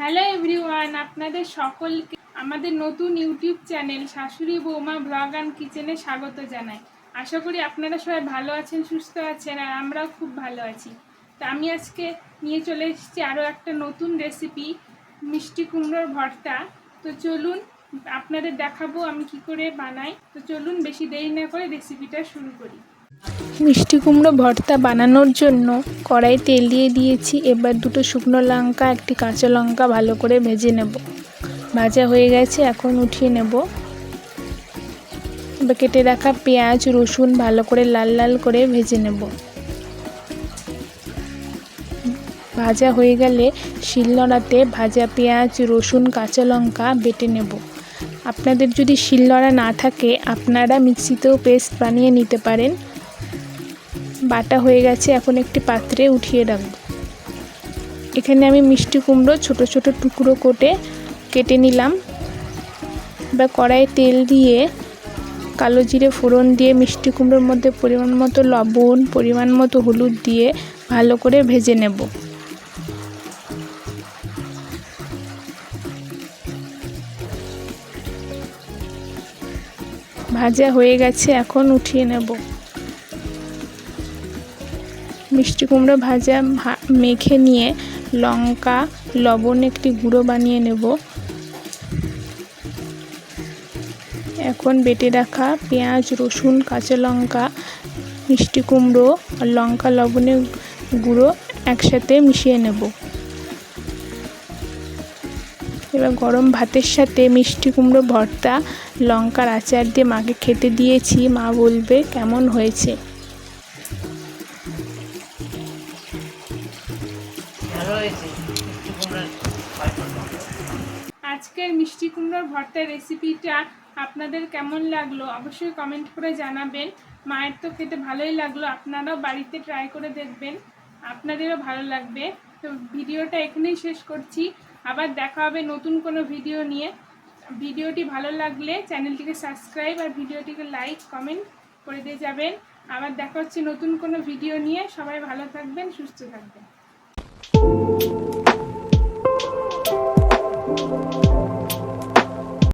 Hello everyone আপনাদের সকলকে আমাদের নতুন ইউটিউব চ্যানেল শাশুড়ি বৌমা ব্লগ অ্যান্ড কিচেনে স্বাগত জানাই। আশা করি আপনারা সবাই ভালো আছেন, সুস্থ আছেন আর আমরাও খুব ভালো আছি। তো আমি আজকে নিয়ে চলে এসেছি আরও একটা নতুন রেসিপি মিষ্টি কুমড়োর ভর্তা। তো চলুন, আপনাদের দেখাবো আমি কি করে বানাই। তো চলুন, বেশি দেরি না করে রেসিপিটা শুরু করি। মিষ্টি কুমড়ো ভর্তা বানানোর জন্য কড়াই তেল দিয়ে দিয়েছি। এবার দুটো শুকনো লঙ্কা, একটি কাঁচা লঙ্কা ভালো করে ভেজে নেব। ভাজা হয়ে গেছে, এখন উঠিয়ে নেব। এবার কেটে রাখা পেঁয়াজ, রসুন ভালো করে লাল লাল করে ভেজে নেব। ভাজা হয়ে গেলে শিলনোড়াতে ভাজা পেঁয়াজ, রসুন, কাঁচা লঙ্কা বেটে নেব। আপনাদের যদি শিলনোড়া না থাকে, আপনারা মিক্সিতেও পেস্ট বানিয়ে নিতে পারেন। বাটা হয়ে গেছে, এখন একটি পাত্রে উঠিয়ে রাখব এখানে আমি মিষ্টি কুমড়ো ছোট ছোট টুকরো কোটে কেটে নিলাম। বা কড়াইয়ে তেল দিয়ে কালো জিরে ফোড়ন দিয়ে মিষ্টি কুমড়োর মধ্যে পরিমাণ মতো লবণ, পরিমাণ মতো হলুদ দিয়ে ভালো করে ভেজে নেব। ভাজা হয়ে গেছে, এখন উঠিয়ে নেব। মিষ্টি কুমড়ো ভাজা মেখে নিয়ে লঙ্কা, লবণ একটি গুঁড়ো বানিয়ে নেব। এখন বেটে রাখা পেঁয়াজ, রসুন, কাঁচা লঙ্কা, মিষ্টি কুমড়ো আর লঙ্কা, লবণের গুঁড়ো একসাথে মিশিয়ে নেব। এবার গরম ভাতের সাথে মিষ্টি কুমড়ো, ভর্তা, লঙ্কার আচার দিয়ে মাকে খেতে দিয়েছি। মা বলবে, কেমন হয়েছে? আজকের মিষ্টি কুমড়োর ভর্তার রেসিপিটা আপনাদের কেমন লাগল অবশ্যই কমেন্ট করে জানাবেন। মায়ের তো খেতে ভালোই লাগল, আপনারাও বাড়িতে ট্রাই করে দেখবেন, আপনাদেরও ভালো লাগবে। তো ভিডিওটা এখানেই শেষ করছি, আবার দেখা হবে নতুন কোনো ভিডিও নিয়ে। ভিডিওটি ভালো লাগলে চ্যানেলটিকে সাবস্ক্রাইব আর ভিডিওটিকে লাইক কমেন্ট করে দিয়ে যাবেন। আবার দেখা হচ্ছে নতুন কোনো ভিডিও নিয়ে। সবাই ভালো থাকবেন, সুস্থ থাকবেন।